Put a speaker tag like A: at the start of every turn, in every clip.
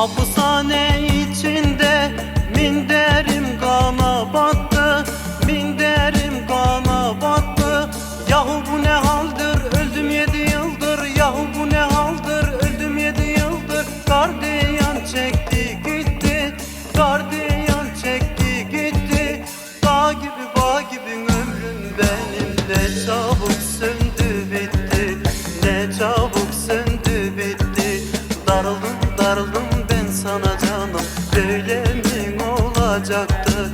A: 我不说 olacaktı.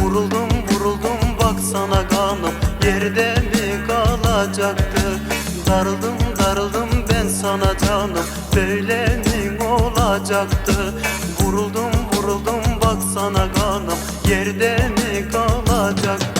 A: Vuruldum vuruldum bak sana kanım Yerde mi kalacaktı? Darıldım darıldım ben sana canım Böyle mi olacaktı? Vuruldum vuruldum bak sana kanım Yerde mi kalacaktı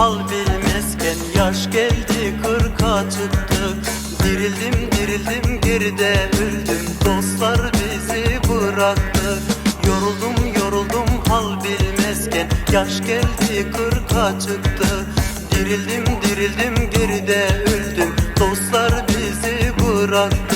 A: hal bilmezken Yaş geldi kırka çıktı Dirildim dirildim geride öldüm Dostlar bizi bıraktı. Yoruldum yoruldum hal bilmezken Yaş geldi kırka çıktı Dirildim dirildim geride öldüm Dostlar bizi bıraktı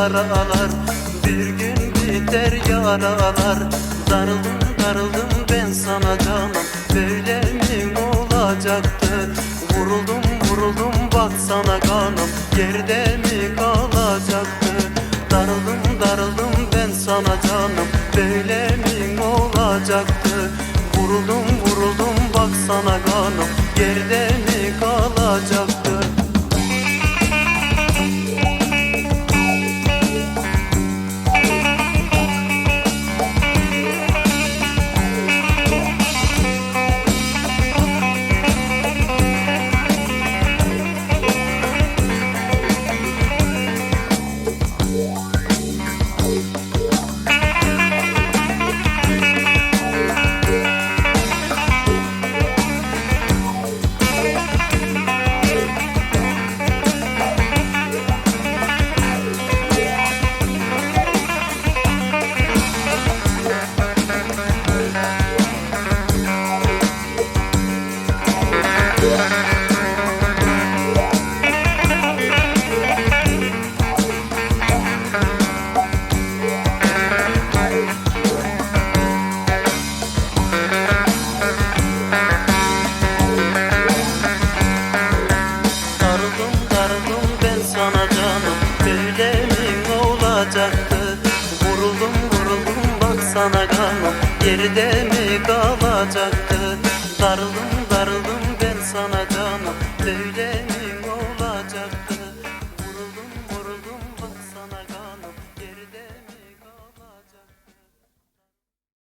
A: yaralar Bir gün biter yaralar. Darıldım darıldım ben sana canım. Böyle mi olacaktı? Vuruldum vuruldum bak sana kanım. Yerde mi kalacaktı? Darıldım darıldım ben sana canım. Böyle mi olacaktı? Vuruldum vuruldum bak sana kanım. Yerde kalacaktı Vuruldum vuruldum baksana kanım Geride mi kalacaktı? Darıldım darıldım ben sana canım Böyle